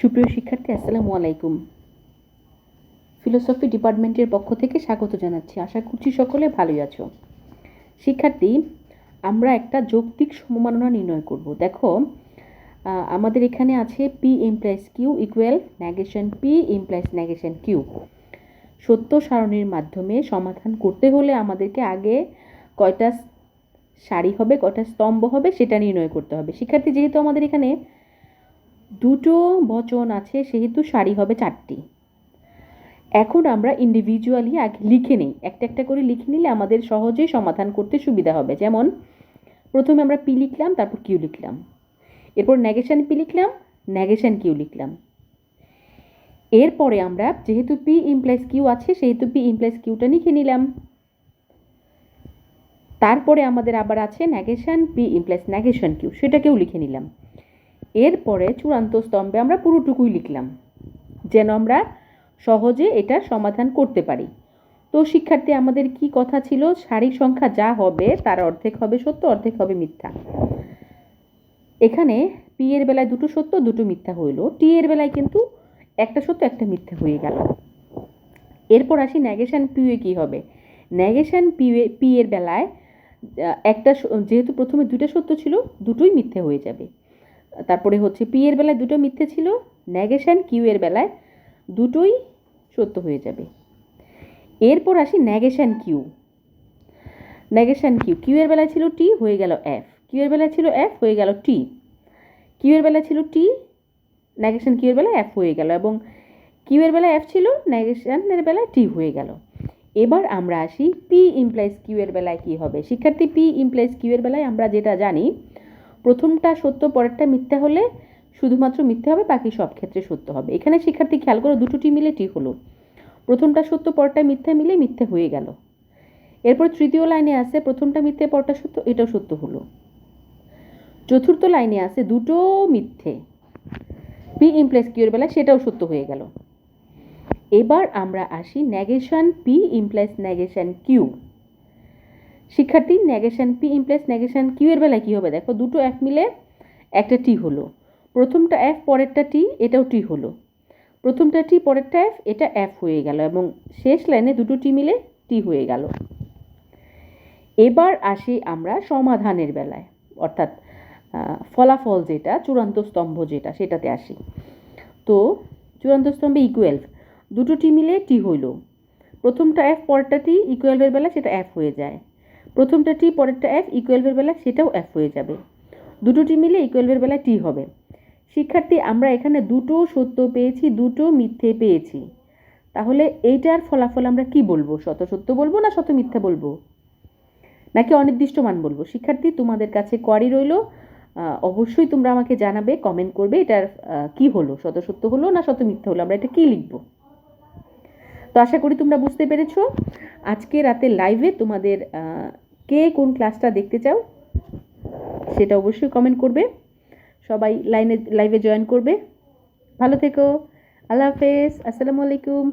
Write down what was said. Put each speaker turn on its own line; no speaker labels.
সুপ্রিয় শিক্ষার্থী, আসসালামু আলাইকুম। ফিলোসফি ডিপার্টমেন্টের পক্ষ থেকে স্বাগত জানাচ্ছি। আশা করছি সকলে ভালোই আছো। শিক্ষার্থী, আমরা একটা যৌক্তিক সমমাননা নির্ণয় করব। দেখো আমাদের এখানে আছে P implies Q equal negation P implies negation Q সত্য সারণীর মাধ্যমে সমাধান করতে হলে আমাদেরকে আগে কয়টা সারি হবে, কয়টা স্তম্ভ হবে, সেটা নির্ণয় করতে হবে। শিক্ষার্থী, যেহেতু আমাদের এখানে দুটো বচন আছে, সেহেতু সারি হবে চারটি। এখন আমরা ইন্ডিভিজুয়ালি আগে লিখে নিই। একটা একটা করে লিখে নিলে আমাদের সহজেই সমাধান করতে সুবিধা হবে। যেমন, প্রথমে আমরা পি লিখলাম, তারপর কিউ লিখলাম। এরপর নেগেশন পি লিখলাম নেগেশন কিউ লিখলাম। এরপরে আমরা যেহেতু পি ইমপ্লাইস কিউ আছে, সেহেতু পি ইমপ্লাইস কিউটা লিখে নিলাম। তারপরে আমাদের আবার আছে negation P implies negation Q সেটাকেও লিখে নিলাম। এরপরে চূড়ান্ত স্তম্ভে আমরা পুরোটুকুই লিখলাম, যেন আমরা সহজে এটার সমাধান করতে পারি। তো শিক্ষার্থী, আমাদের কি কথা ছিল? সারির সংখ্যা যা হবে তার অর্ধেক হবে সত্য, অর্ধেক হবে মিথ্যা। এখানে পি এর বেলায় দুটো সত্য, দুটো মিথ্যা হইল। টি এর বেলায় কিন্তু একটা সত্য, একটা মিথ্যা হয়ে গেল। এরপর আসি নেগেশন পিউয়ে কী হবে? নেগেশন পিউয়ে পি এর বেলায় একটা যেহেতু প্রথমে দুটো সত্য ছিল, দুটোই মিথ্যে হয়ে যাবে। তারপরে হচ্ছে পি এর বেলায় দুটো মিথ্যে ছিল নেগেশন কিউ এর বেলায় দুটোই সত্য হয়ে যাবে এরপর আসি negation Q negation Q Q এর বেলায় ছিল টি হয়ে গেল এফ কিউ এর বেলায় ছিল এফ হয়ে গেল টি কিউ এর বেলায় ছিল টি নেগেশন কিউ এর বেলায় এফ হয়ে গেল এবং কিউ এর বেলায় এফ ছিল নেগেশনের বেলায় টি হয়ে গেল এবার আমরা আসি পি ইমপ্লাইজ কিউ এর বেলায় কী হবে শিক্ষার্থী পি ইমপ্লাইজ কিউ এর বেলায় আমরা যেটা জানি প্রথমটা সত্য, পরেরটা মিথ্যা হলে শুধুমাত্র মিথ্যে হবে, বাকি সব ক্ষেত্রে সত্য হবে। এখানে শিক্ষার্থী খেয়াল করো দুটোটি মিলে টি হলো। প্রথমটা সত্য পরটা মিথ্যে মিলে মিথ্যে হয়ে গেল। এরপর তৃতীয় লাইনে আছে, প্রথমটা মিথ্যে পরটা সত্য, এটাও সত্য হলো। চতুর্থ লাইনে আছে, দুটো মিথ্যে। পি ইমপ্লেস কিউর বেলায় সেটাও সত্য হয়ে গেল। এবার আমরা আসি negation P implies negation Q শিক্ষার্থী negation P implies negation Q এর বেলায় কী হবে? দেখো, দুটো এফ মিলে একটা টি হলো। প্রথমটা এফ পরেরটা টি এটাও টি হলো। প্রথমটা টি পরেরটা এফ এটা এফ হয়ে গেল এবং শেষ লাইনে দুটো টি মিলে টি হয়ে গেল। এবার আসি আমরা সমাধানের বেলায়। অর্থাৎ ফলাফল যেটা, চূড়ান্ত স্তম্ভ যেটা, সেটাতে আসি। তো, চূড়ান্ত স্তম্ভে ইকুয়াল দুটো টি মিলে টি হইল। প্রথমটা এফ পরেরটা টি ইকুয়ালভের বেলা সেটা এফ হয়ে যায়। প্রথমটা টি পরেরটা এফ ইকুয়ালভের বেলা সেটাও এফ হয়ে যাবে। দুটো টি মিলে ইকুয়েলভের বেলা টি হবে। শিক্ষার্থী, আমরা এখানে দুটো সত্য পেয়েছি, দুটো মিথ্যে পেয়েছি। তাহলে এইটার ফলাফল আমরা কি বলব? শত সত্য বলব না শত মিথ্যা বলব? নাকি অনির্দিষ্ট মান বলব? শিক্ষার্থী, তোমাদের কাছে কোয়ারি রইল। অবশ্যই তোমরা আমাকে জানাবে কমেন্ট করবে এটার কি হলো? শত সত্য হলো না শত মিথ্যা হলো? আমরা এটা কি লিখব? তো আশা করি তোমরা বুঝতে পেরেছ। আজকে রাতে লাইভে তোমাদের কে কোন ক্লাসটা দেখতে চাও, সেটা অবশ্যই কমেন্ট করবে। সবাই লাইনে লাইভে জয়েন করবে। ভালো থেকো। আল্লাহ হাফেজ। আসসালামু আলাইকুম।